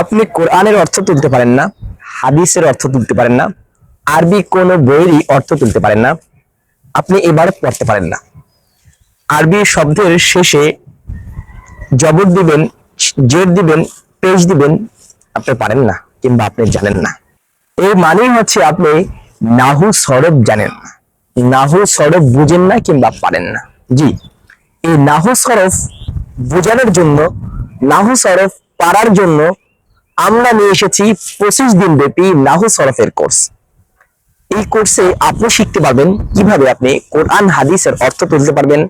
আপনি কোরআনের অর্থ তুলতে পারেন না, হাদিসের অর্থ তুলতে পারেন না, আরবি কোনো বইয়েরই অর্থ তুলতে পারেন না, আপনি এবার পড়তে পারেন না। আরবি শব্দের শেষে জবর দিবেন, জের দিবেন পেজ দিবেন, আপনি পারেন না কিংবা আপনি জানেন না। এর মানে হচ্ছে আপনি নাহু সরব জানেন না। নাহু সরব বুঝেন না কিংবা পারেন না। জি, এই নাহু সরফ বোঝানোর জন্য, নাহু সরফ পারার জন্য আমরা নিয়ে এসেছি পঁচিশ দিন ব্যাপী নাহু সরফের কোর্স এই কোর্সে আপনি শিখতে পারবেন কীভাবে আপনি কোরআন, হাদিসের অর্থ তুলতে পারবেন,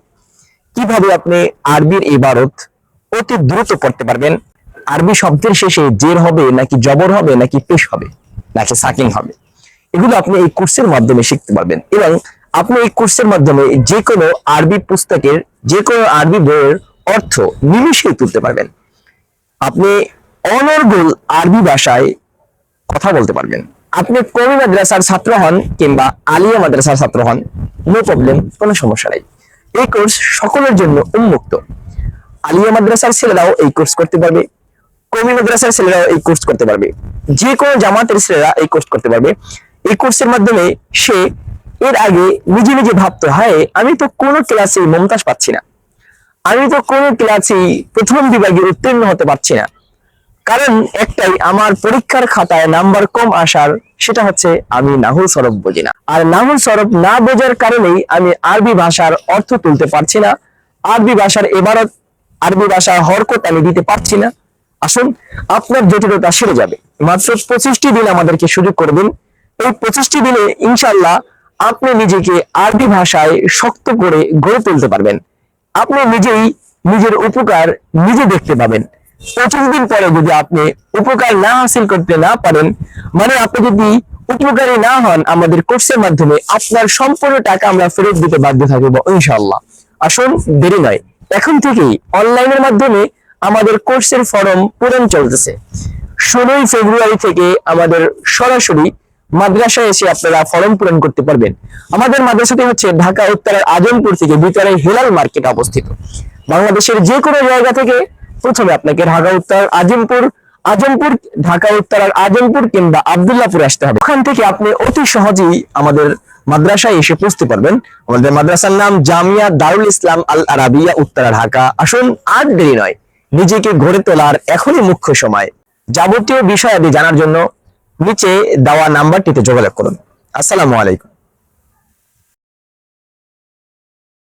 কীভাবে আপনি আরবির ইবারত অতি দ্রুত পড়তে পারবেন। আরবি শব্দের শেষে জের হবে নাকি জবর হবে নাকি পেশ হবে, নাকি সাকিং হবে, এগুলো আপনি এই কোর্সের মাধ্যমে শিখতে পারবেন। এবং আপনি এই কোর্সের মাধ্যমে যে কোনো আরবি পুস্তকের যে কোনো আরবি বইয়ের অর্থ নিমিশেই তুলতে পারবেন। আপনি অনর্গল আরবি ভাষায় কথা বলতে পারবেন। আপনি কমি মাদ্রাসার ছাত্র হন কিংবা আলিয়া মাদ্রাসার ছাত্র হন নো প্রবলেম কোনো সমস্যা নাই। এই কোর্স সকলের জন্য উন্মুক্ত। আলিয়া মাদ্রাসার ছেলেরাও এই কোর্স করতে পারবে, কবি মাদ্রাসার ছেলেরাও এই কোর্স করতে পারবে। যে কোনো জামাতের ছেলেরা এই কোর্স করতে পারবে। এই কোর্সের মাধ্যমে সে এর আগে নিজে নিজে ভাবতো, হায়, আমি তো কোনো ক্লাসে মমতাজ পাচ্ছি না। আমি তো কোনো ক্লাসে প্রথম বিভাগে উত্তীর্ণ হতে পারছি না। কারণ একটাই, আমার পরীক্ষার খাতায় নাম্বার কম আসার, সেটা হচ্ছে আমি নাহুল সরব বুঝি না। আর নাহুল সরব না বোঝার কারণেই আমি আরবি ভাষার অর্থ তুলতে পারছি না। আরবি ভাষার এবারত, আরবি ভাষার হরকত আমি দিতে পারছি না। আসুন, আপনার জটিলতা সেরে যাবে। মাত্র পঁচিশটি দিন আমাদেরকে সুযোগ করবেন এই পঁচিশটি দিনে ইনশাল্লাহ আপনি নিজেকে আরবি ভাষায় শক্ত করে গড়ে তুলতে পারবেন। আপনি নিজেই নিজের উপকার নিজে দেখতে পাবেন। পঁচিশ দিন পরে যদি আপনি উপকার না হাসিল করতে না পারেন মানে আপনি যদি উপকারী না হন, আমাদের কোর্সের মাধ্যমে আপনার সম্পূর্ণ টাকা আমরা ফেরত দিতে বাধ্য থাকব, ইনশাআল্লাহ। আসুন, দেরি নয়। এখন থেকেই অনলাইনের মাধ্যমে আমাদের কোর্সের ফর্ম পূরণ চলতেছে। ষোলোই ফেব্রুয়ারি থেকে আমাদের সরাসরি মাদ্রাসায় এসে আপনারা ফর্ম পূরণ করতে পারবেন। আমাদের মাদ্রাসাটি হচ্ছে ঢাকা, উত্তরের আজমপুর থেকে ভিতরে হেলাল মার্কেট অবস্থিত। বাংলাদেশের যে কোনো জায়গা থেকে প্রথমে আপনাকে ঢাকা উত্তর, আজিমপুর, আজমপুর, ঢাকা উত্তর আর আজমপুর কিংবা আবদুল্লাপুর আসতে হবে। ওখান থেকে আপনি অতি সহজেই আমাদের মাদ্রাসায় এসে পৌঁছতে পারবেন। আমাদের মাদ্রাসার নাম জামিয়া দারুল ইসলাম আল আরাবিয়া, উত্তরা ঢাকা। আসুন, আর দেরি নয়, নিজেকে গড়ে তোলার এখনই মুখ্য সময়। যাবতীয় বিষয়াদি জানার জন্য নিচে দেওয়া নাম্বারটিতে যোগাযোগ করুন। আসসালামু আলাইকুম।